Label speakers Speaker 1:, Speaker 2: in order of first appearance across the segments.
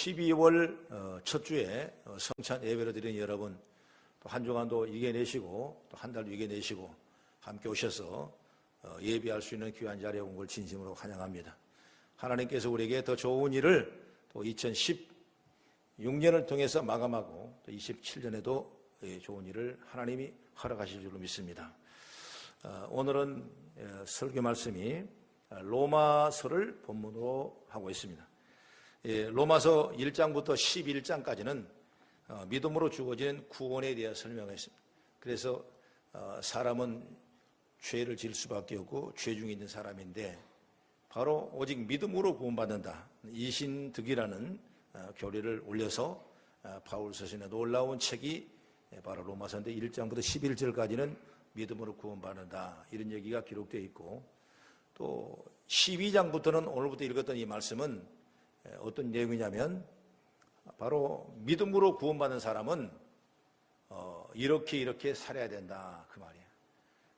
Speaker 1: 12월 어, 첫 주에 어, 성찬 예배를 드린 여러분 또 한 주간도 이겨내시고 또 한 달도 이겨내시고 함께 오셔서 어, 예배할 수 있는 귀한 자리에 온 걸 진심으로 환영합니다. 하나님께서 우리에게 더 좋은 일을 또 2016년을 통해서 마감하고 또 27년에도 좋은 일을 하나님이 허락하실 줄로 믿습니다. 어, 오늘은 어, 설교 말씀이 로마서를 본문으로 하고 있습니다. 예, 로마서 1장부터 11장까지는 어, 믿음으로 주어진 구원에 대해 설명했습니다. 그래서 사람은 죄를 질 수밖에 없고 죄 중에 있는 사람인데 바로 오직 믿음으로 구원받는다. 이신득이라는 교리를 올려서 바울 서신의 놀라운 책이 예, 바로 로마서인데 1장부터 11절까지는 믿음으로 구원받는다. 이런 얘기가 기록되어 있고 또 12장부터는 오늘부터 읽었던 이 말씀은 예, 어떤 내용이냐면 바로 믿음으로 구원받는 사람은 어, 이렇게 이렇게 살아야 된다 그 말이에요.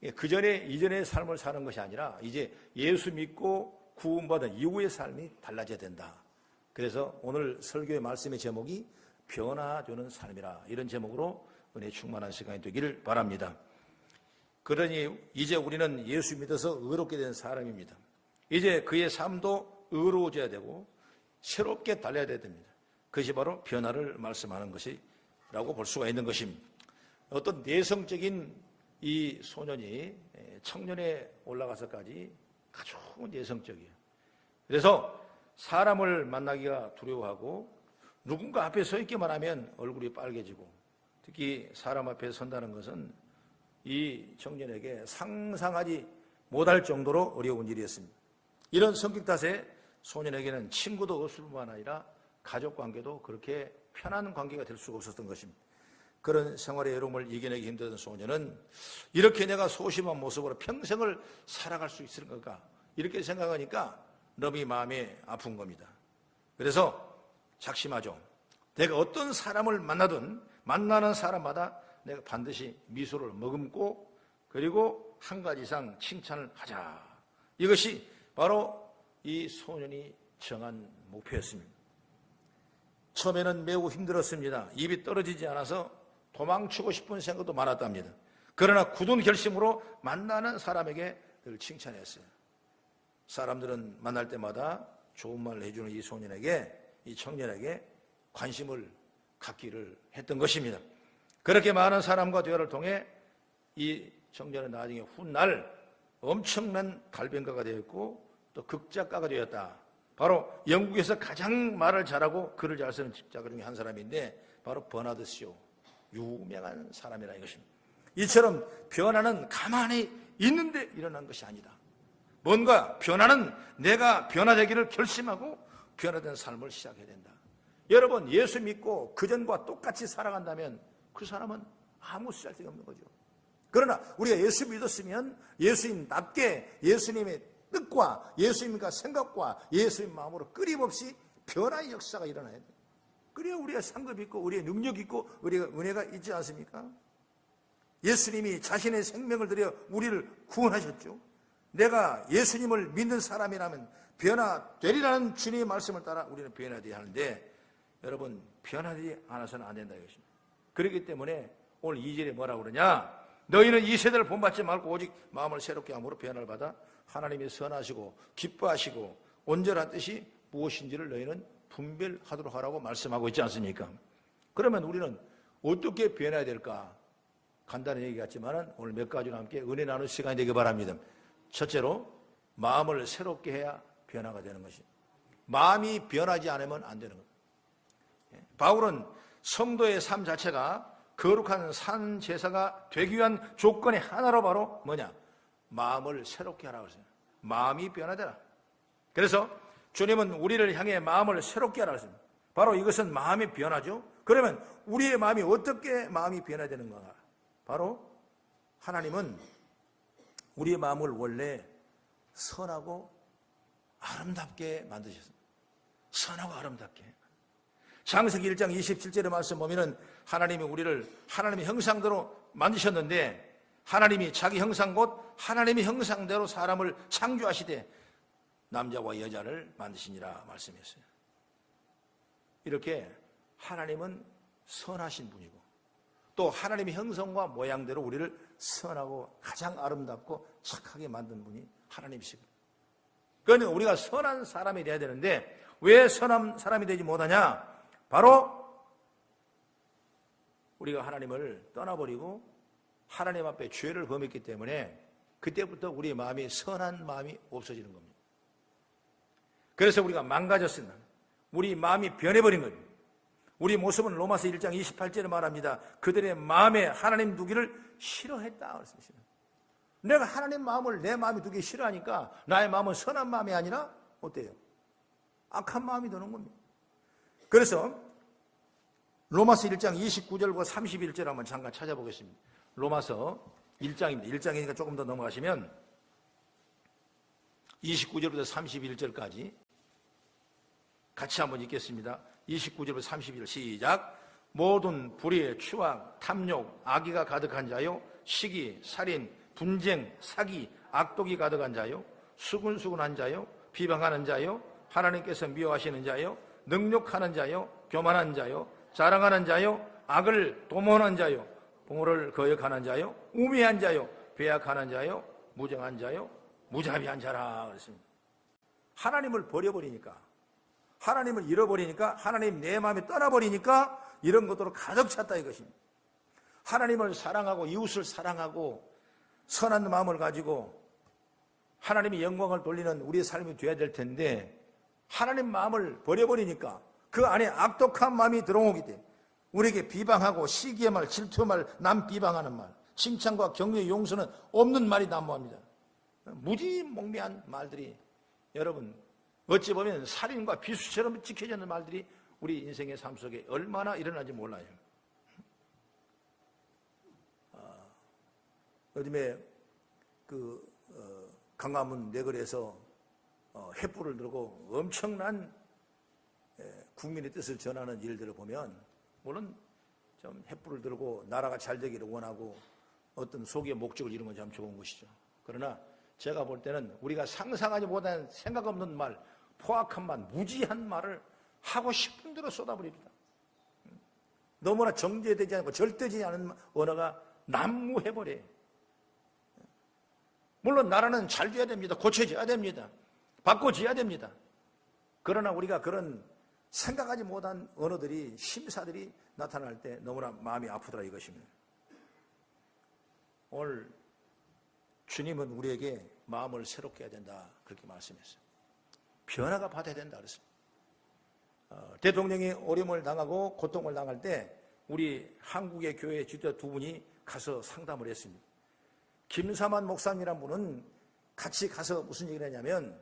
Speaker 1: 예, 그 전에 이전의 삶을 사는 것이 아니라 이제 예수 믿고 구원받은 이후의 삶이 달라져야 된다. 그래서 오늘 설교의 말씀의 제목이 변화 주는 삶이라 이런 제목으로 은혜 충만한 시간이 되기를 바랍니다. 그러니 이제 우리는 예수 믿어서 의롭게 된 사람입니다. 이제 그의 삶도 의로워져야 되고 새롭게 달려야 됩니다. 그것이 바로 변화를 말씀하는 것이라고 볼 수가 있는 것입니다. 어떤 내성적인 이 소년이 청년에 올라가서까지 아주 내성적이에요. 그래서 사람을 만나기가 두려워하고 누군가 앞에 서 있기만 하면 얼굴이 빨개지고 특히 사람 앞에 선다는 것은 이 청년에게 상상하지 못할 정도로 어려운 일이었습니다. 이런 성격 탓에 소년에게는 친구도 없을 뿐만 아니라 가족 관계도 그렇게 편한 관계가 될 수가 없었던 것입니다. 그런 생활의 어려움을 이겨내기 힘든 소년은 이렇게 내가 소심한 모습으로 평생을 살아갈 수 있을 건가 이렇게 생각하니까 너무 마음이 아픈 겁니다. 그래서 작심하죠. 내가 어떤 사람을 만나든 만나는 사람마다 내가 반드시 미소를 머금고 그리고 한 가지 이상 칭찬을 하자. 이것이 바로 이 소년이 정한 목표였습니다. 처음에는 매우 힘들었습니다. 입이 떨어지지 않아서 도망치고 싶은 생각도 많았답니다. 그러나 굳은 결심으로 만나는 사람에게 늘 칭찬했어요. 사람들은 만날 때마다 좋은 말을 해주는 이 소년에게, 이 청년에게 관심을 갖기를 했던 것입니다. 그렇게 많은 사람과 대화를 통해 이 청년은 나중에 훗날 엄청난 갈변가가 되었고 또 극작가가 되었다. 바로 영국에서 가장 말을 잘하고 글을 잘 쓰는 작가 중에 한 사람인데 바로 버나드 쇼 유명한 사람이라 이것입니다. 이처럼 변화는 가만히 있는데 일어난 것이 아니다. 뭔가 변화는 내가 변화되기를 결심하고 변화된 삶을 시작해야 된다. 여러분 예수 믿고 그전과 똑같이 살아간다면 그 사람은 아무 쓰잘데가 없는 거죠. 그러나 우리가 예수 믿었으면 예수님답게 예수님의 뜻과 예수님과 생각과 예수님 마음으로 끊임없이 변화의 역사가 일어나야 돼요. 그래야 우리가 상급 있고 우리의 능력 있고 우리가 은혜가 있지 않습니까? 예수님이 자신의 생명을 들여 우리를 구원하셨죠. 내가 예수님을 믿는 사람이라면 변화되리라는 주님의 말씀을 따라 우리는 변화되어야 하는데 여러분 변하지 않아서는 안 된다 이것입니다. 그렇기 때문에 오늘 2절에 뭐라 그러냐? 너희는 이 세대를 본받지 말고 오직 마음을 새롭게 함으로 변화를 받아 하나님이 선하시고 기뻐하시고 온전한 뜻이 무엇인지를 너희는 분별하도록 하라고 말씀하고 있지 않습니까? 그러면 우리는 어떻게 변해야 될까? 간단한 얘기 같지만 오늘 몇 가지로 함께 은혜 나눌 시간이 되기 바랍니다. 첫째로 마음을 새롭게 해야 변화가 되는 것입니다. 마음이 변하지 않으면 안 되는 겁니다. 바울은 성도의 삶 자체가 거룩한 산 제사가 되기 위한 조건의 하나로 바로 뭐냐? 마음을 새롭게 하라고 했어요. 마음이 변화되라. 그래서 주님은 우리를 향해 마음을 새롭게 하라고 했습니다. 바로 이것은 마음이 변하죠. 그러면 우리의 마음이 어떻게 마음이 변화되는 건가? 바로 하나님은 우리의 마음을 원래 선하고 아름답게 만드셨습니다. 선하고 아름답게. 창세기 1장 27절의 말씀 보면은 하나님이 우리를 하나님의 형상대로 만드셨는데 하나님이 자기 형상 곧 하나님의 형상대로 사람을 창조하시되 남자와 여자를 만드시니라 말씀했어요. 이렇게 하나님은 선하신 분이고 또 하나님의 형성과 모양대로 우리를 선하고 가장 아름답고 착하게 만든 분이 하나님이시거든요. 그러니까 우리가 선한 사람이 돼야 되는데 왜 선한 사람이 되지 못하냐? 바로 우리가 하나님을 떠나버리고 하나님 앞에 죄를 범했기 때문에 그때부터 우리의 마음이 선한 마음이 없어지는 겁니다. 그래서 우리가 망가졌습니다. 우리 마음이 변해버린 겁니다. 우리 모습은 로마서 1장 28절에 말합니다. 그들의 마음에 하나님 두기를 싫어했다. 그랬습니다. 내가 하나님 마음을 내 마음이 두기 싫어하니까 나의 마음은 선한 마음이 아니라 어때요? 악한 마음이 되는 겁니다. 그래서 로마서 1장 29절과 31절 한번 잠깐 찾아보겠습니다. 로마서 1장입니다. 1장이니까 조금 더 넘어가시면 29절부터 31절까지 같이 한번 읽겠습니다. 29절부터 31절 시작. 모든 불의, 추악, 탐욕, 악의가 가득한 자요, 시기, 살인, 분쟁, 사기, 악독이 가득한 자요, 수군수군한 자요, 비방하는 자요, 하나님께서 미워하시는 자요, 능력하는 자요, 교만한 자요, 자랑하는 자요, 악을 도모하는 자요, 부모를 거역하는 자요, 우매한 자요, 배약하는 자요, 무정한 자요, 무자비한 자라 그랬습니다. 하나님을 버려버리니까 하나님을 잃어버리니까 하나님 내 마음이 떠나버리니까 이런 것들로 가득 찼다 이것입니다. 하나님을 사랑하고 이웃을 사랑하고 선한 마음을 가지고 하나님의 영광을 돌리는 우리의 삶이 되어야 될 텐데 하나님 마음을 버려버리니까 그 안에 악독한 마음이 들어오기 때문에 우리에게 비방하고 시기의 말, 질투의 말, 남 비방하는 말, 칭찬과 격려의 용서는 없는 말이 난무합니다. 무지몽매한 말들이 여러분 어찌 보면 살인과 비수처럼 지켜지는 말들이 우리 인생의 삶 속에 얼마나 일어나는지 몰라요. 아, 요즘에 그 어, 강화문 내거리에서 어, 횃불을 들고 엄청난 에, 국민의 뜻을 전하는 일들을 보면 물론 좀 횃불을 들고 나라가 잘 되기를 원하고 어떤 소기의 목적을 이루는 건참 좋은 것이죠. 그러나 제가 볼 때는 우리가 상상하지 못한 생각 없는 말, 포악한 말, 무지한 말을 하고 싶은 대로 쏟아버립니다. 너무나 정제되지 않고 절대지 않은 언어가 난무해버려요. 물론 나라는 잘 돼야 됩니다. 고쳐져야 됩니다. 바꿔져야 됩니다. 그러나 우리가 그런 생각하지 못한 언어들이 심사들이 나타날 때 너무나 마음이 아프더라 이것입니다. 오늘 주님은 우리에게 마음을 새롭게 해야 된다 그렇게 말씀했어요. 변화가 받아야 된다 그랬습니다. 어, 대통령이 어려움을 당하고 고통을 당할 때 우리 한국의 교회 지도 두 분이 가서 상담을 했습니다. 김사만 목사님이란 분은 같이 가서 무슨 얘기를 했냐면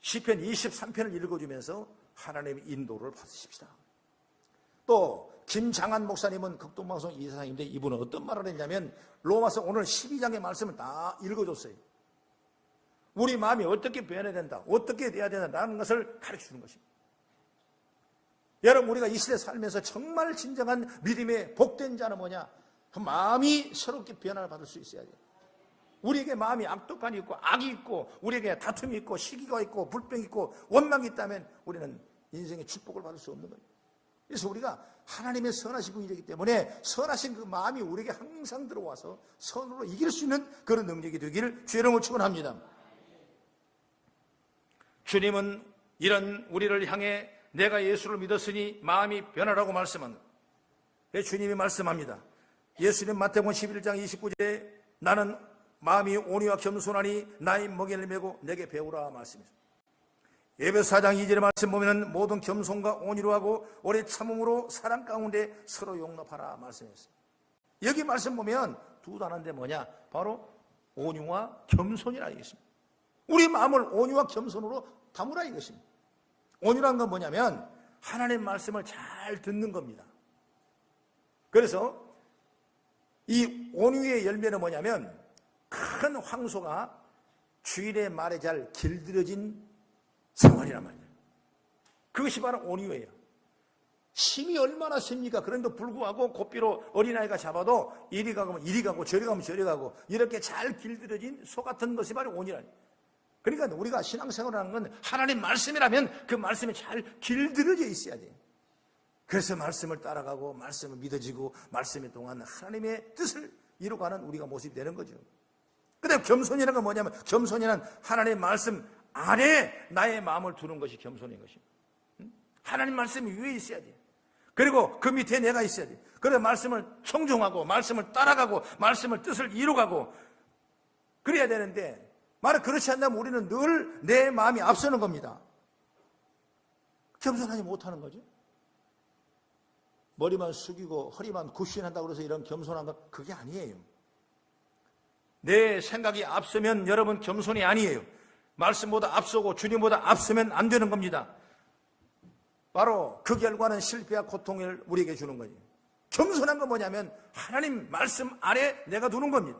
Speaker 1: 시편 23편을 읽어주면서 하나님의 인도를 받으십시다. 또 김장한 목사님은 극동방송 이사장인데 이분은 어떤 말을 했냐면 로마서 오늘 12장의 말씀을 다 읽어줬어요. 우리 마음이 어떻게 변해야 된다, 어떻게 돼야 된다는 것을 가르쳐 주는 것입니다. 여러분 우리가 이 시대 살면서 정말 진정한 믿음의 복된 자는 뭐냐? 그 마음이 새롭게 변화를 받을 수 있어야 돼요. 우리에게 마음이 악독한이 있고 악이 있고 우리에게 다툼이 있고 시기가 있고 불평이 있고 원망이 있다면 우리는 인생의 축복을 받을 수 없는 거예요. 그래서 우리가 하나님의 선하신 분이기 때문에 선하신 그 마음이 우리에게 항상 들어와서 선으로 이길 수 있는 그런 능력이 되기를 주의 이름으로 축원합니다. 주님은 이런 우리를 향해 내가 예수를 믿었으니 마음이 변하라고 말씀합니다. 주님이 말씀합니다. 예수님 마태복음 11장 29절에 나는 마음이 온유와 겸손하니 나의 먹이를 메고 내게 배우라 말씀입니다. 예배서 4장 2절의 말씀 보면 모든 겸손과 온유로 하고 오래 참음으로 사랑 가운데 서로 용납하라 말씀했어요. 여기 말씀 보면 두 단어인데 뭐냐? 바로 온유와 겸손이라 이것입니다. 우리 마음을 온유와 겸손으로 담으라 이것입니다. 온유란 건 뭐냐면 하나님 말씀을 잘 듣는 겁니다. 그래서 이 온유의 열매는 뭐냐면 큰 황소가 주인의 말에 잘 길들여진 생활이란 말이에요. 그것이 바로 온유예요. 힘이 얼마나 셉니까? 그런데 불구하고 고삐로 어린아이가 잡아도 이리 가고 이리 가고 저리 가면 저리 가고 이렇게 잘 길들여진 소 같은 것이 바로 온유라니. 그러니까 우리가 신앙생활을 하는 건 하나님 말씀이라면 그 말씀이 잘 길들여져 있어야 돼요. 그래서 말씀을 따라가고 말씀을 믿어지고 말씀에 동안 하나님의 뜻을 이루어가는 우리가 모습이 되는 거죠. 근데 겸손이라는 건 뭐냐면 겸손이란 하나님의 말씀 안에 나의 마음을 두는 것이 겸손인 것입니다. 응? 하나님 말씀이 위에 있어야 돼. 그리고 그 밑에 내가 있어야 돼. 그래 말씀을 청종하고 말씀을 따라가고 말씀을 뜻을 이루가고 그래야 되는데 말을 그렇지 않다면 우리는 늘 내 마음이 앞서는 겁니다. 겸손하지 못하는 거죠. 머리만 숙이고 허리만 굽신한다고 해서 이런 겸손한 건 그게 아니에요. 내 생각이 앞서면 여러분 겸손이 아니에요. 말씀보다 앞서고 주님보다 앞서면 안 되는 겁니다. 바로 그 결과는 실패와 고통을 우리에게 주는 거예요. 겸손한 건 뭐냐면 하나님 말씀 아래 내가 두는 겁니다.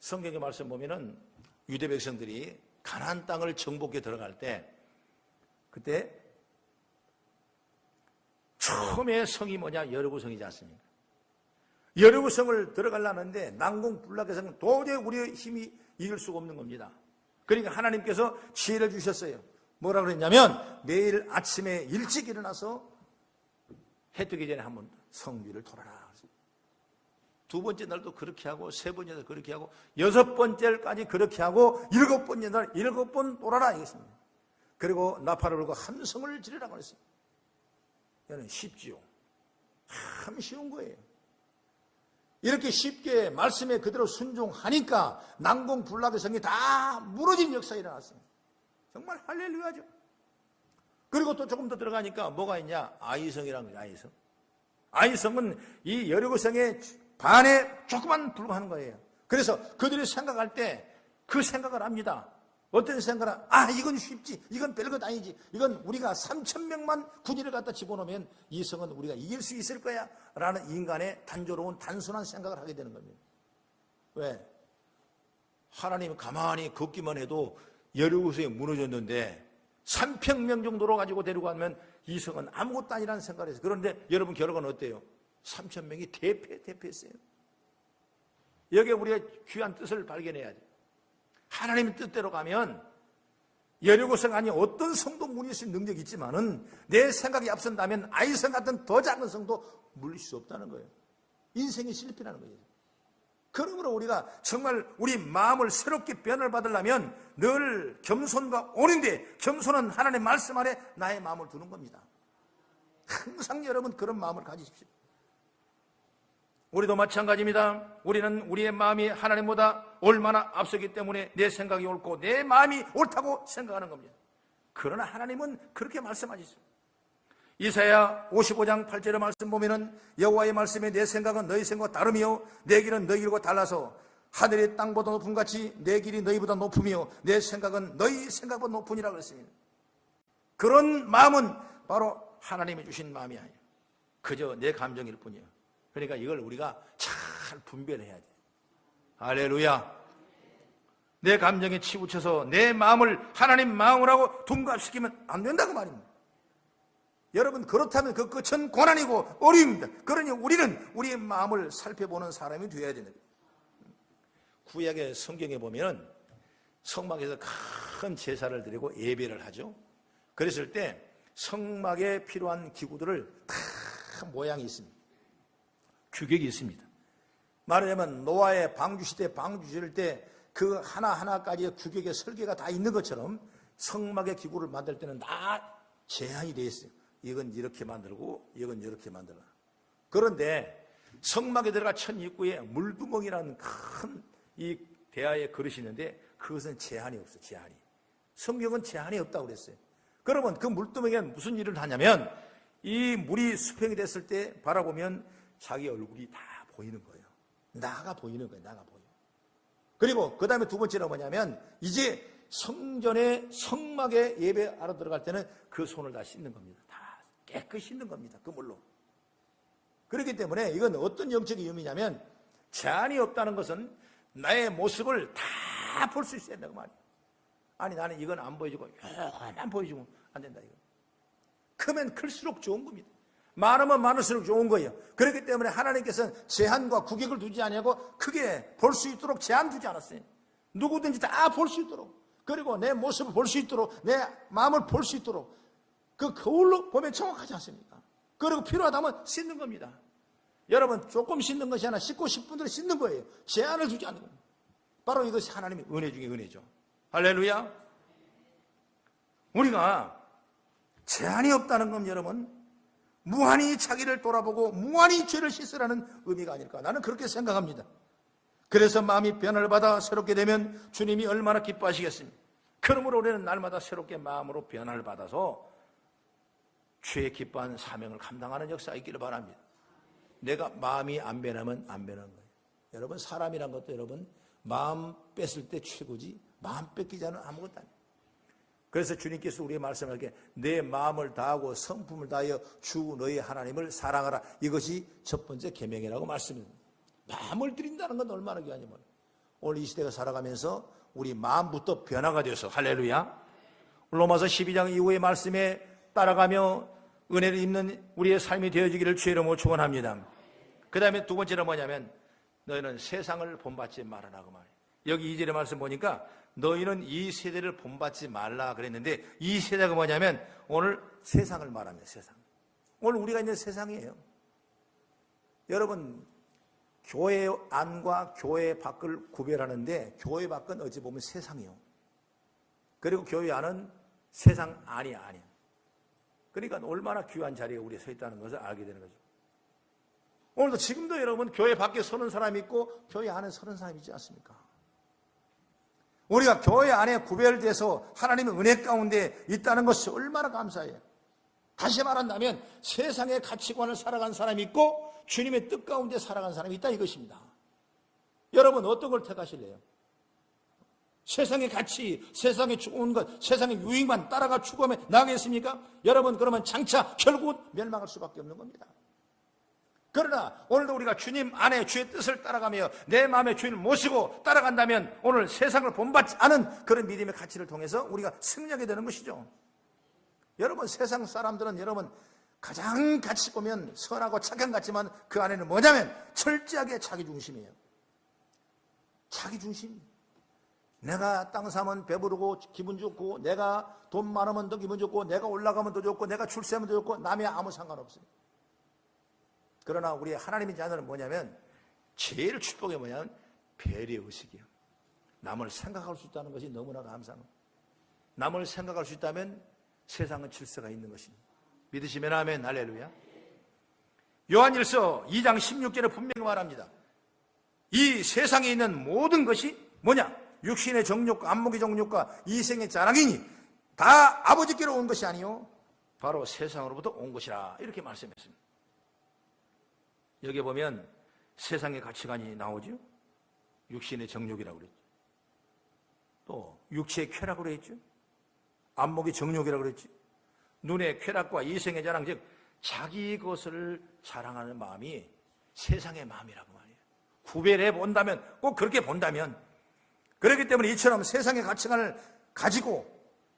Speaker 1: 성경의 말씀 보면은 유대 백성들이 가나안 땅을 정복해 들어갈 때 그때 처음에 성이 뭐냐 여르고성이지 않습니까? 여르고성을 들어가려는데 난공불락해서는 도저히 우리의 힘이 이길 수가 없는 겁니다. 그러니까 하나님께서 지혜를 주셨어요. 뭐라 그랬냐면 매일 아침에 일찍 일어나서 해 뜨기 전에 한번 성비를 돌아라. 두 번째 날도 그렇게 하고 세 번째 날 그렇게 하고 여섯 번째까지 그렇게 하고 일곱 번째 날 일곱 번 돌아라 이것입니다. 그리고 나팔을 불고 함성을 지르라고 했습니다. 이거는 쉽지요. 참 쉬운 거예요. 이렇게 쉽게 말씀에 그대로 순종하니까 난공불락의 성이 다 무너진 역사가 일어났습니다. 정말 할렐루야죠. 그리고 또 조금 더 들어가니까 뭐가 있냐? 아이성이라는 거예요, 아이성. 아이성은 이 여리고성의 반에 조금만 불과한 거예요. 그래서 그들이 생각할 때 그 생각을 합니다. 어떤 생각을, 아, 이건 쉽지. 이건 별것 아니지. 이건 우리가 3천 명만 군인을 갖다 집어넣으면 이 성은 우리가 이길 수 있을 거야. 라는 인간의 단조로운 단순한 생각을 하게 되는 겁니다. 왜? 하나님 가만히 걷기만 해도 여리고성이 무너졌는데 3평명 정도로 가지고 데리고 가면 이 성은 아무것도 아니라는 생각을 해서 그런데 여러분 결과는 어때요? 3천 명이 대패 대패했어요. 여기에 우리가 귀한 뜻을 발견해야 돼. 하나님의 뜻대로 가면 여리고성 아니 어떤 성도 무너질 수 있는 능력이 있지만은 내 생각이 앞선다면 아이성 같은 더 작은 성도 물릴 수 없다는 거예요. 인생이 실패라는 거예요. 그러므로 우리가 정말 우리 마음을 새롭게 변을 받으려면 늘 겸손과 오는데 겸손은 하나님의 말씀 아래 나의 마음을 두는 겁니다. 항상 여러분 그런 마음을 가지십시오. 우리도 마찬가지입니다. 우리는 우리의 마음이 하나님보다 얼마나 앞서기 때문에 내 생각이 옳고 내 마음이 옳다고 생각하는 겁니다. 그러나 하나님은 그렇게 말씀하시죠. 이사야 55장 8절의 말씀 보면은 여호와의 말씀에 내 생각은 너희 생각과 다르며 내 길은 너희 길과 달라서 하늘이 땅보다 높은 같이 내 길이 너희보다 높으며 내 생각은 너희 생각보다 높으니라 그랬습니다. 그런 마음은 바로 하나님이 주신 마음이 아니에요. 그저 내 감정일 뿐이에요. 그러니까 이걸 우리가 잘 분별해야 돼. 할렐루야. 내 감정에 치우쳐서 내 마음을 하나님 마음으로 둔갑시키면 안 된다고 말입니다. 여러분 그렇다면 그 끝은 고난이고 어려움입니다. 그러니 우리는 우리의 마음을 살펴보는 사람이 되어야 되는 거예요. 구약의 성경에 보면 성막에서 큰 제사를 드리고 예배를 하죠. 그랬을 때 성막에 필요한 기구들을 다 모양이 있습니다. 규격이 있습니다. 말하자면 노아의 방주 시대 방주 지을 때그 하나하나까지의 규격의 설계가 다 있는 것처럼 성막의 기구를 만들 때는 다 제한이 되어 있어요. 이건 이렇게 만들고 이건 이렇게 만들어. 그런데 성막에 들어가 첫 입구에 물두멍이라는 큰 이 대야의 그릇이 있는데 그것은 제한이 없어 제한이. 성경은 제한이 없다고 그랬어요. 그러면 그 물두멍에 무슨 일을 하냐면 이 물이 수평이 됐을 때 바라보면 자기 얼굴이 다 보이는 거예요. 나가 보이는 거예요. 나가 보여. 그리고 그 다음에 두 번째는 뭐냐면 이제 성전의 성막에 예배 하러 들어갈 때는 그 손을 다 씻는 겁니다. 다 깨끗이 씻는 겁니다. 그 물로. 그렇기 때문에 이건 어떤 영적인 의미냐면 제한이 없다는 것은 나의 모습을 다 볼 수 있어야 된다고 말이에요. 아니 나는 이건 안 보여주고 이건 보여주면 안 된다 이거. 크면 클수록 좋은 겁니다. 많으면 많을수록 좋은 거예요. 그렇기 때문에 하나님께서는 제한과 구격을 두지 아니하고 크게 볼 수 있도록 제한 두지 않았어요. 누구든지 다 볼 수 있도록 그리고 내 모습을 볼 수 있도록 내 마음을 볼 수 있도록 그 거울로 보면 정확하지 않습니까? 그리고 필요하다면 씻는 겁니다. 여러분 조금 씻는 것이 아니라 씻고 10분 들에 씻는 거예요. 제한을 두지 않는 겁니다. 바로 이것이 하나님의 은혜 중에 은혜죠. 할렐루야. 우리가 제한이 없다는 건 여러분 무한히 자기를 돌아보고 무한히 죄를 씻으라는 의미가 아닐까 나는 그렇게 생각합니다. 그래서 마음이 변화를 받아 새롭게 되면 주님이 얼마나 기뻐하시겠습니까? 그러므로 우리는 날마다 새롭게 마음으로 변화를 받아서 죄에 기뻐하는 사명을 감당하는 역사가 있기를 바랍니다. 내가 마음이 안 변하면 안 변하는 거예요. 여러분 사람이란 것도 여러분 마음 뺐을 때 최고지 마음 않으면 아무것도 아니에요. 그래서 주님께서 우리의 말씀하게 내 마음을 다하고 성품을 다하여 주 너희 하나님을 사랑하라. 이것이 첫 번째 계명이라고 말씀입니다. 마음을 드린다는 건 얼마나 귀하냐면 오늘 이 시대가 살아가면서 우리 마음부터 변화가 되어서 할렐루야. 로마서 12장 이후의 말씀에 따라가며 은혜를 입는 우리의 삶이 되어지기를 주의 이름으로 축원합니다. 그 다음에 두 번째는 뭐냐면 너희는 세상을 본받지 말아라고 말이에요. 여기 이절의 말씀 보니까 너희는 이 세대를 본받지 말라 그랬는데 이 세대가 뭐냐면 오늘 세상을 말합니다. 세상. 오늘 우리가 있는 세상이에요. 여러분 교회 안과 교회 밖을 구별하는데 교회 밖은 어찌 보면 세상이요. 그리고 교회 안은 세상 안이 아니야. 그러니까 얼마나 귀한 자리에 우리 서 있다는 것을 알게 되는 거죠. 오늘도 지금도 여러분 교회 밖에 서는 사람이 있고 교회 안에 서는 사람이 있지 않습니까? 우리가 교회 안에 구별돼서 하나님의 은혜 가운데 있다는 것이 얼마나 감사해요. 다시 말한다면 세상의 가치관을 살아간 사람이 있고 주님의 뜻 가운데 살아간 사람이 있다 이것입니다. 여러분 어떤 걸 택하실래요? 세상의 가치, 세상의 좋은 것, 세상의 유익만 따라가 추구하며 나가겠습니까? 여러분 그러면 장차 결국 멸망할 수밖에 없는 겁니다. 그러나 오늘도 우리가 주님 안에 주의 뜻을 따라가며 내 마음의 주인을 모시고 따라간다면 오늘 세상을 본받지 않은 그런 믿음의 가치를 통해서 우리가 승리하게 되는 것이죠. 여러분 세상 사람들은 여러분 가장 같이 보면 선하고 착한 것 같지만 그 안에는 뭐냐면 철저하게 자기 중심이에요. 자기 중심. 내가 땅 사면 배부르고 기분 좋고 내가 돈 많으면 더 기분 좋고 내가 올라가면 더 좋고 내가 출세하면 더 좋고 남이 아무 상관없어요. 그러나 우리 하나님의 자녀는 뭐냐면 제일 축복이 뭐냐면 배려 의식이에요. 남을 생각할 수 있다는 것이 너무나 거예요. 남을 생각할 수 있다면 세상은 질서가 있는 것입니다. 믿으시면 아멘 할렐루야. 요한일서 2장 16절에 분명히 말합니다. 이 세상에 있는 모든 것이 뭐냐? 육신의 정욕과 안목의 정욕과 이생의 자랑이니 다 아버지께로 온 것이 아니요 바로 세상으로부터 온 것이라 이렇게 말씀했습니다. 여기 보면 세상의 가치관이 나오죠. 육신의 정욕이라고 그랬죠. 또 육체의 쾌락으로 했죠. 안목의 정욕이라고 그랬죠. 눈의 쾌락과 이생의 자랑 즉 자기 것을 자랑하는 마음이 세상의 마음이라고 말이에요. 구별해 본다면 꼭 그렇게 본다면 그렇기 때문에 이처럼 세상의 가치관을 가지고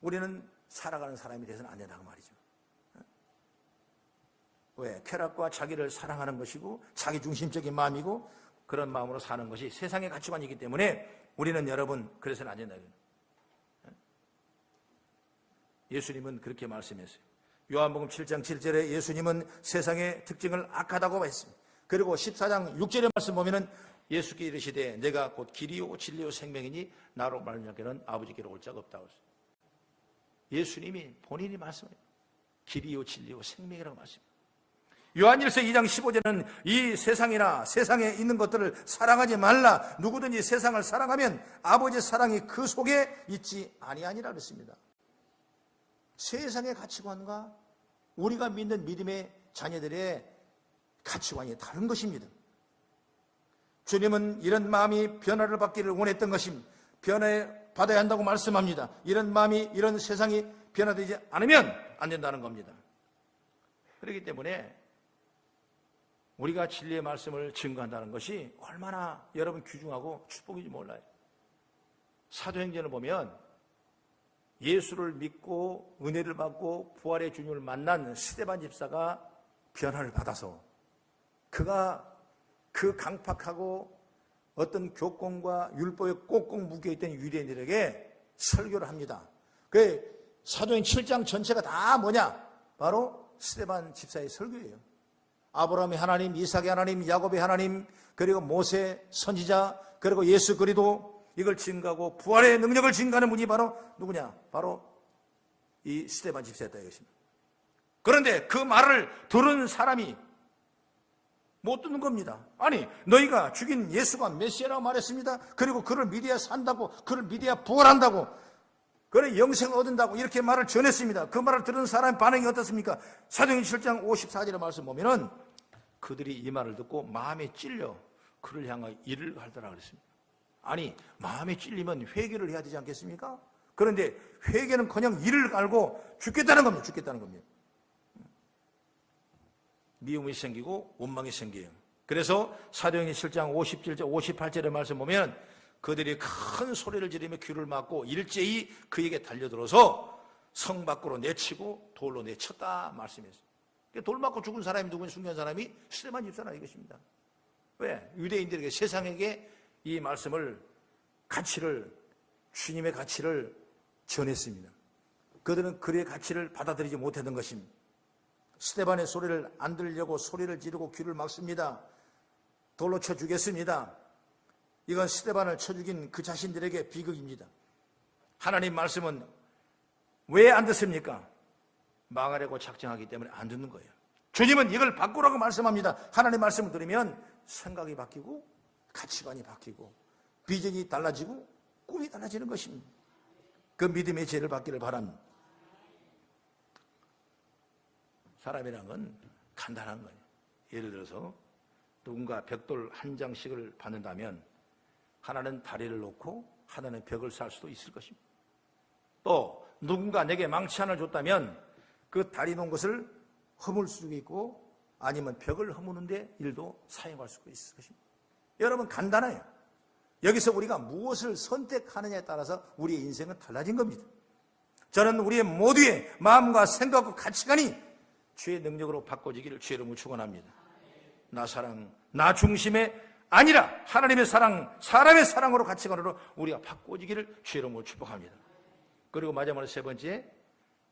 Speaker 1: 우리는 살아가는 사람이 되서는 안 된다고 말이죠. 왜? 쾌락과 자기를 사랑하는 것이고 자기 중심적인 마음이고 그런 마음으로 사는 것이 세상의 가치관이기 때문에 우리는 여러분 그래서는 안 된다. 예수님은 그렇게 말씀했어요. 요한복음 7장 7절에 예수님은 세상의 특징을 악하다고 했습니다. 그리고 14장 6절의 말씀 보면은 예수께 이르시되 내가 곧 길이요 진리요 생명이니 나로 말미암게는 아버지께로 올 자가 없다고 했어요. 예수님이 본인이 말씀해요. 길이요 진리요 생명이라고 말씀합니다. 요한일서 2장 15절은 이 세상이나 세상에 있는 것들을 사랑하지 말라. 누구든지 세상을 사랑하면 아버지의 사랑이 그 속에 있지 아니하니라 그랬습니다. 세상의 가치관과 우리가 믿는 믿음의 자녀들의 가치관이 다른 것입니다. 주님은 이런 마음이 변화를 받기를 원했던 것입니다. 변화에 받아야 한다고 말씀합니다. 이런 마음이 이런 세상이 변화되지 않으면 안 된다는 겁니다. 그렇기 때문에 우리가 진리의 말씀을 증거한다는 것이 얼마나 여러분 귀중하고 축복인지 몰라요. 사도행전을 보면 예수를 믿고 은혜를 받고 부활의 주님을 만난 스테반 집사가 변화를 받아서 그가 그 강팍하고 어떤 교권과 율법에 꼭꼭 묶여있던 유대인들에게 설교를 합니다. 그 사도행 7장 전체가 다 뭐냐? 바로 스테반 집사의 설교예요. 아브라함의 하나님, 이삭의 하나님, 야곱의 하나님, 그리고 모세 선지자, 그리고 예수 그리도 이걸 증가하고 부활의 능력을 증가하는 분이 바로 누구냐? 바로 이 스테반 집사였다 이것입니다. 그런데 그 말을 들은 사람이 못 듣는 겁니다. 아니, 너희가 죽인 예수가 메시아라고 말했습니다. 그리고 그를 믿어야 산다고, 그를 믿어야 부활한다고, 그래 영생을 얻는다고 이렇게 말을 전했습니다. 그 말을 들은 사람의 반응이 어떻습니까? 사도행 7장 54절의 말씀 보면은 그들이 이 말을 듣고 마음에 찔려 그를 향하여 일을 하더라 그랬습니다. 아니, 마음에 찔리면 회개를 해야 되지 않겠습니까? 그런데 회개는 그냥 일을 갈고 죽겠다는 겁니다. 죽겠다는 겁니다. 미움이 생기고 원망이 생겨요. 그래서 사도행전 7장 57절, 58절의 말씀 보면 그들이 큰 소리를 지르며 귀를 막고 일제히 그에게 달려들어서 성 밖으로 내치고 돌로 내쳤다 말씀했어요. 돌 맞고 죽은 사람이 누구냐 숨긴 사람이 스테반 집사라 이것입니다. 왜? 유대인들에게 세상에게 이 말씀을 가치를 주님의 가치를 전했습니다. 그들은 그의 가치를 받아들이지 못했던 것입니다. 스테반의 소리를 안 들으려고 소리를 지르고 귀를 막습니다. 돌로 쳐 주겠습니다. 이건 스테반을 쳐 죽인 그 자신들에게 비극입니다. 하나님 말씀은 왜 안 듣습니까? 망하려고 작정하기 때문에 안 듣는 거예요. 주님은 이걸 바꾸라고 말씀합니다. 하나님 말씀을 들으면 생각이 바뀌고 가치관이 바뀌고 비전이 달라지고 꿈이 달라지는 것입니다. 그 믿음의 죄를 받기를 바랍니다. 사람이란 건 간단한 거예요. 예를 들어서 누군가 벽돌 한 장씩을 받는다면 하나는 다리를 놓고 하나는 벽을 살 수도 있을 것입니다. 또 누군가 내게 망치 하나를 줬다면 그 다리 놓은 것을 허물 수도 있고 아니면 벽을 허무는데 일도 사용할 수가 있을 것입니다. 여러분 간단해요. 여기서 우리가 무엇을 선택하느냐에 따라서 우리의 인생은 달라진 겁니다. 저는 우리의 모두의 마음과 생각과 가치관이 주의 능력으로 바꿔지기를 주의 이름으로 축원합니다. 나 사랑, 나 중심의 아니라 하나님의 사랑, 사람의 사랑으로 가치관으로 우리가 바꿔지기를 주의 이름으로 축복합니다. 그리고 마지막으로 세 번째,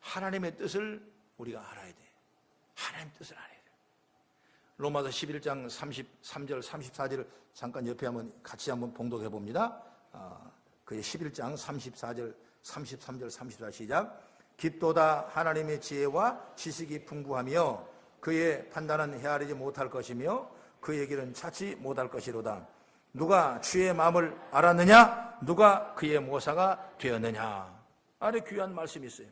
Speaker 1: 하나님의 뜻을 우리가 알아야 돼. 하나님의 뜻을 알아야 돼. 로마서 11장 33절, 34절을 잠깐 옆에 한번 같이 한번 봉독해 봅니다. 아, 그의 11장 34절, 33절, 34 시작. 깊도다 하나님의 지혜와 지식이 풍부하며 그의 판단은 헤아리지 못할 것이며 그의 길은 찾지 못할 것이로다. 누가 주의 마음을 알았느냐? 누가 그의 모사가 되었느냐? 아래 귀한 말씀이 있어요.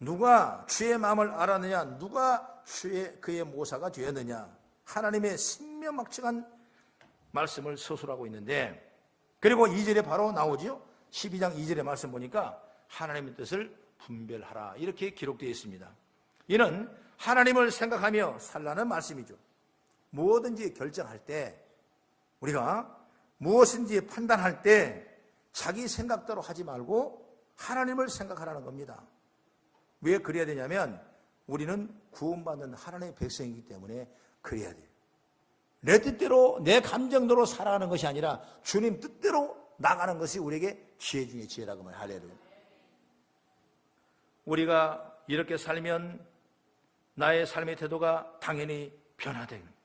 Speaker 1: 누가 주의 마음을 알았느냐? 누가 주의 그의 모사가 되었느냐? 하나님의 신명막측한 말씀을 서술하고 있는데 그리고 2절에 바로 나오죠. 12장 2절의 말씀 보니까 하나님의 뜻을 분별하라 이렇게 기록되어 있습니다. 이는 하나님을 생각하며 살라는 말씀이죠. 무엇든지 결정할 때 우리가 무엇인지 판단할 때 자기 생각대로 하지 말고 하나님을 생각하라는 겁니다. 왜 그래야 되냐면 우리는 구원받는 하나님의 백성이기 때문에 그래야 돼요. 내 뜻대로 내 감정대로 살아가는 것이 아니라 주님 뜻대로 나가는 것이 우리에게 지혜 중에 지혜라고 말해요. 할렐루야. 우리가 이렇게 살면 나의 삶의 태도가 당연히 변화되는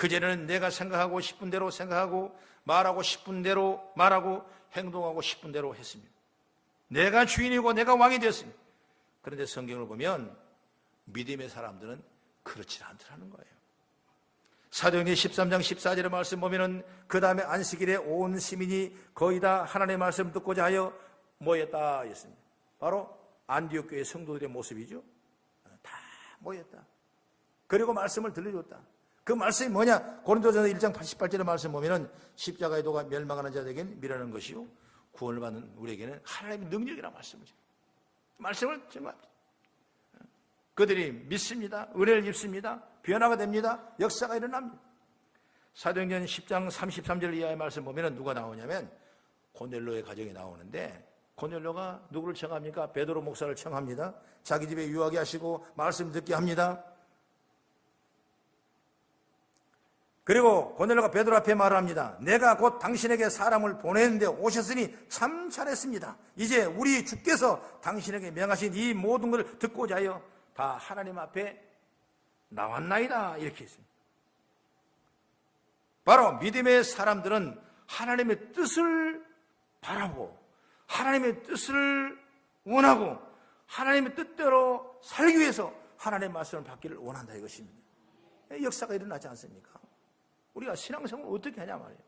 Speaker 1: 그전에는 내가 생각하고 싶은 대로 생각하고 말하고 싶은 대로 말하고 행동하고 싶은 대로 했습니다. 내가 주인이고 내가 왕이 되었습니다. 그런데 성경을 보면 믿음의 사람들은 그렇지 않더라는 거예요. 사도행전 13장 14절의 말씀 보면은 그 다음에 안식일에 온 시민이 거의 다 하나님의 말씀 듣고자 하여 모였다 했습니다. 바로 안디옥 교회 성도들의 모습이죠. 다 모였다. 그리고 말씀을 들려줬다. 그 말씀이 뭐냐? 고린도전서 1장 88절의 말씀 보면은 십자가의 도가 멸망하는 자들에게는 미라는 것이요 구원을 받는 우리에게는 하나님의 능력이라 말씀이죠. 말씀을 증거합니다. 그들이 믿습니다. 은혜를 입습니다. 변화가 됩니다. 역사가 일어납니다. 사도행전 10장 33절 이하의 말씀 보면은 누가 나오냐면 고넬로의 가정이 나오는데 고넬로가 누구를 청합니까? 베드로 목사를 청합니다. 자기 집에 유하게 하시고 말씀 듣게 합니다. 그리고 고넬로가 베드로 앞에 말합니다. 내가 곧 당신에게 사람을 보내는데 오셨으니 참 잘했습니다. 이제 우리 주께서 당신에게 명하신 이 모든 것을 듣고자 하여 다 하나님 앞에 나왔나이다 이렇게 했습니다. 바로 믿음의 사람들은 하나님의 뜻을 바라고 하나님의 뜻을 원하고 하나님의 뜻대로 살기 위해서 하나님의 말씀을 받기를 원한다 이것입니다. 역사가 일어나지 않습니까? 우리가 신앙생활을 어떻게 하냐 말이에요.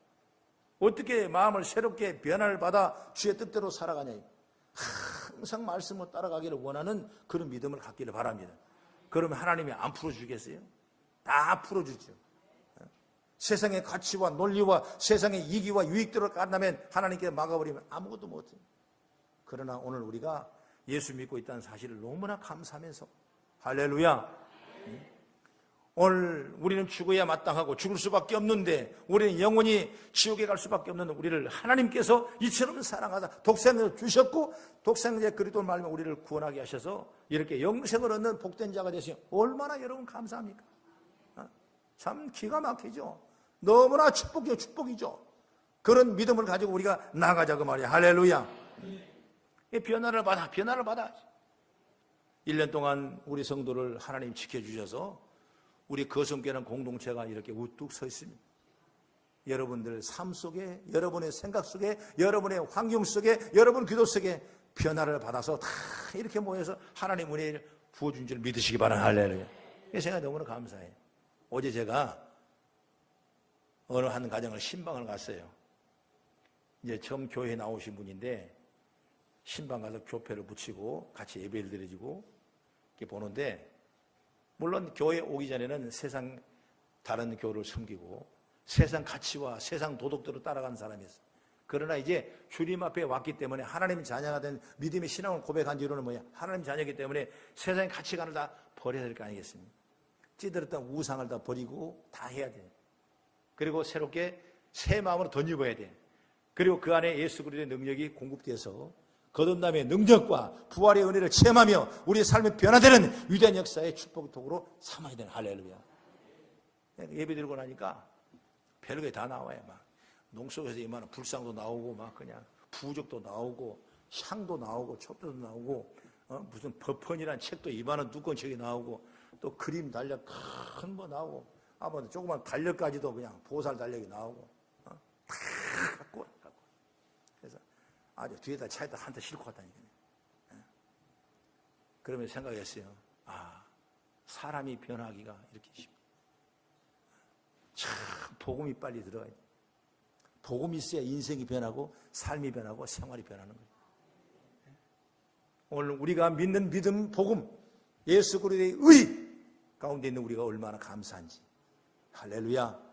Speaker 1: 어떻게 마음을 새롭게 변화를 받아 주의 뜻대로 살아가냐. 항상 말씀을 따라가기를 원하는 그런 믿음을 갖기를 바랍니다. 그러면 하나님이 안 풀어주겠어요? 다 풀어주죠. 세상의 가치와 논리와 세상의 이기와 유익대로 간다면 하나님께 막아버리면 아무것도 못해요. 그러나 오늘 우리가 예수 믿고 있다는 사실을 너무나 감사하면서 할렐루야. 오늘 우리는 죽어야 마땅하고 죽을 수밖에 없는데 우리는 영원히 지옥에 갈 수밖에 없는 우리를 하나님께서 이처럼 사랑하다 독생을 주셨고 독생의 그리스도 말며 우리를 구원하게 하셔서 이렇게 영생을 얻는 복된 자가 되시니 얼마나 여러분 감사합니까? 어? 참 기가 막히죠. 너무나 축복이요 축복이죠. 그런 믿음을 가지고 우리가 나가자고 말이야. 할렐루야. 이 변화를 받아 변화를 받아. 1년 동안 우리 성도를 하나님 지켜주셔서 우리 거성교회는 공동체가 이렇게 우뚝 서 있습니다. 여러분들 삶 속에, 여러분의 생각 속에, 여러분의 환경 속에, 여러분 기도 속에 변화를 받아서 다 이렇게 모여서 하나님 은혜를 부어준 줄 믿으시기 바랍니다. 할렐루야. 이 생각이 너무나 감사해요. 어제 제가 어느 한 가정을 신방을 갔어요. 이제 처음 교회에 나오신 분인데 신방 가서 교패를 붙이고 같이 예배를 드려지고 이렇게 보는데 물론 교회 오기 전에는 세상 다른 교를 섬기고 세상 가치와 세상 도덕대로 따라가는 사람이었어요. 그러나 이제 주님 앞에 왔기 때문에 하나님 자녀가 된 믿음의 신앙을 고백한 뒤로는 뭐야? 하나님 자녀이기 때문에 세상의 가치관을 다 버려야 될 거 아니겠습니까? 찌들었던 우상을 다 버리고 다 해야 돼. 그리고 새롭게 새 마음으로 덧입어야 돼. 그리고 그 안에 예수 그리스도의 능력이 공급돼서 거듭남의 능력과 부활의 은혜를 체험하며 우리의 삶이 변화되는 위대한 역사의 축복톡으로 삼아야 되는 할렐루야. 예배 드리고 나니까 별게 다 나와요. 막 농속에서 이만한 불상도 나오고 막 그냥 부적도 나오고 향도 나오고 촛대도 나오고 어? 무슨 버펀이란 책도 이만한 두꺼운 책이 나오고 또 그림 달력 큰거 나오고 아마 조그만 달력까지도 그냥 보살 달력이 나오고 어? 다 갖고 아주 뒤에다 차에다 한 대 싣고 갔다니까요. 예. 그러면 생각했어요. 아 사람이 변하기가 이렇게 쉽다. 참 복음이 빨리 들어가야 돼. 복음이 있어야 인생이 변하고 삶이 변하고 생활이 변하는 거예요. 오늘 우리가 믿는 믿음 복음 예수 그리스도의 의 가운데 있는 우리가 얼마나 감사한지 할렐루야.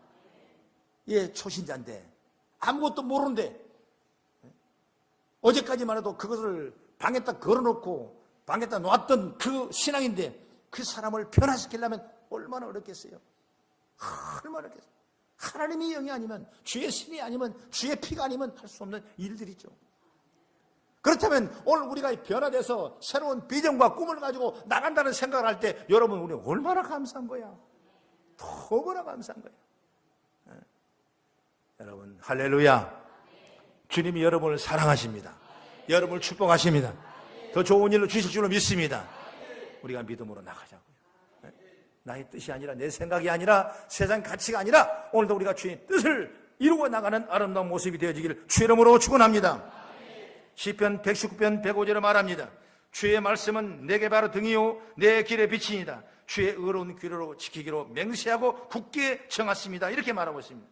Speaker 1: 예, 초신자인데 아무것도 모르는데 어제까지만 해도 그것을 방에다 걸어놓고 방에다 놨던 그 신앙인데 그 사람을 변화시키려면 얼마나 어렵겠어요. 얼마나 어렵겠어요. 하나님의 영이 아니면 주의 신이 아니면 주의 피가 아니면 할 수 없는 일들이죠. 그렇다면 오늘 우리가 변화돼서 새로운 비전과 꿈을 가지고 나간다는 생각을 할 때 여러분 우리 얼마나 감사한 거야. 너무나 감사한 거야. 예. 여러분 할렐루야. 주님이 여러분을 사랑하십니다. 여러분을 축복하십니다. 더 좋은 일로 주실 줄로 믿습니다. 우리가 믿음으로 나가자고요. 예. 나의 뜻이 아니라 내 생각이 아니라 세상 가치가 아니라 오늘도 우리가 주의 뜻을 이루어 나가는 아름다운 모습이 되어지기를 주의 이름으로 축원합니다. 시편 119편 105절에 말합니다. 주의 말씀은 내게 바로 등이요 내 길의 빛이니다. 주의 의로운 귀로 지키기로 맹세하고 굳게 정하십니다. 이렇게 말하고 있습니다.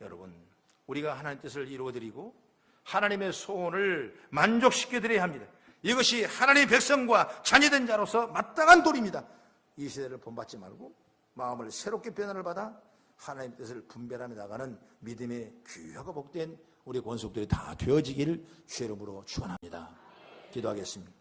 Speaker 1: 여러분, 우리가 하나님 뜻을 이루어드리고 하나님의 소원을 만족시켜 드려야 합니다. 이것이 하나님의 백성과 자녀된 자로서 마땅한 도리입니다. 이 시대를 본받지 말고 마음을 새롭게 변화를 받아 하나님 뜻을 분별하며 나가는 믿음의 귀하고 복된 우리 권속들이 다 되어지기를 주의 이름으로 축원합니다. 기도하겠습니다.